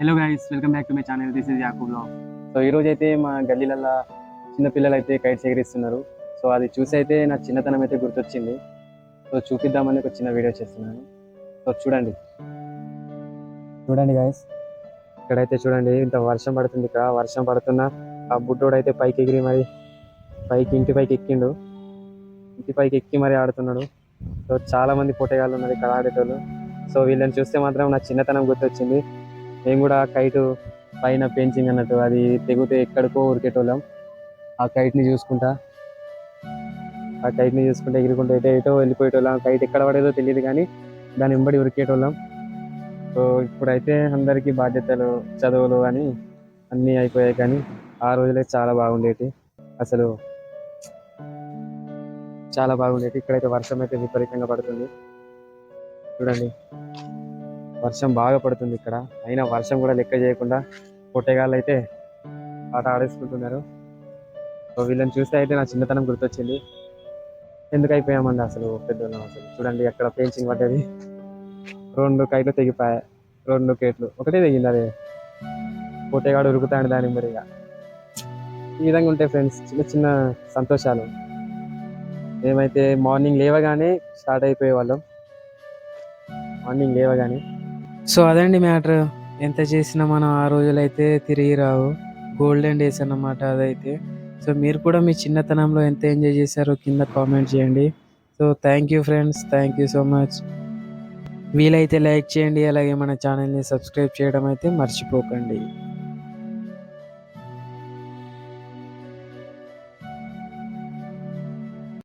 Hello guys welcome back to my channel this is Yakub blog so ఈ రోజు అయితే మా గల్లీలలో చిన్న పిల్లలు అయితే కైట్స్ ఎగిరిస్తున్నారు సో అది చూసి అయితే నా చిన్నతనం అయితే గుర్తొచ్చింది. సో చూపిద్దామని ఒక చిన్న వీడియో చేస్తున్నాను. సో చూడండి. చూడండి గాయస్ ఇక్కడైతే చూడండి ఇంత వర్షం పడుతుంది ఇక్కడ. వర్షం పడుతున్నా ఆ బుడ్డోడు అయితే పైకి ఎగిరి మరి పైకి ఇంటి పైకి ఎక్కిండు. ఇంటి పైకి ఎక్కి మరి ఆడుతున్నాడు. సో చాలా మంది పోటగాళ్ళు ఉన్నారు ఇక్కడ ఆడేటోళ్ళు. సో వీళ్ళని చూస్తే మాత్రం నా చిన్నతనం గుర్తొచ్చింది. మేము కూడా కైట్ పైన పెంచింగ్ అన్నట్టు అది తెగితే ఎక్కడికో ఉరికేటోళ్ళం. ఆ కైట్ని చూసుకుంటా. ఆ కైట్ని చూసుకుంటే ఎగిరికుంటే ఎటో ఎటో వెళ్ళిపోయేటోళ్ళం. కైట్ ఎక్కడ పడేదో తెలియదు కానీ దాని వెంబడి ఉరికేటోళ్ళం. సో ఇప్పుడైతే అందరికీ బాధ్యతలు చదువులు అని అన్నీ అయిపోయాయి కానీ ఆ రోజులే చాలా బాగుండేటి. అసలు చాలా బాగుండేటి. ఇక్కడైతే వర్షం అయితే విపరీతంగా పడుతుంది. చూడండి. వర్షం బాగా పడుతుంది ఇక్కడ. అయినా వర్షం కూడా లెక్క చేయకుండా పొట్టేగాళ్ళు అయితే ఆట ఆడేసుకుంటున్నారు. సో వీళ్ళని చూస్తే అయితే నా చిన్నతనం గుర్తొచ్చింది. ఎందుకు అయిపోయామండి అసలు పెద్దోళ్ళం అసలు? చూడండి అక్కడ పెయింటింగ్ పడ్డది. రెండు కైట్లు తెగిపోయాయి. రెండు కేట్లు. ఒకటే తెగింది అదే. పొట్టేగాడు ఉరుకుతాడు దాని మరి ఇక. ఈ విధంగా ఉంటాయి ఫ్రెండ్స్. చిన్న చిన్న సంతోషాలు. మేమైతే మార్నింగ్ లేవగానే స్టార్ట్ అయిపోయే వాళ్ళం మార్నింగ్ లేవగానే సో అదండి మ్యాటర్. ఎంత చేసినా మనం ఆ రోజులైతే తిరిగి రావు. గోల్డెన్ డేస్ అన్నమాట అదైతే. సో మీరు కూడా మీ చిన్నతనంలో ఎంత ఎంజాయ్ చేశారో కింద కామెంట్ చేయండి. So thank you friends. Thank you so much. వీలైతే లైక్ చేయండి. అలాగే మన ఛానల్ని సబ్స్క్రైబ్ చేయడం అయితే మర్చిపోకండి.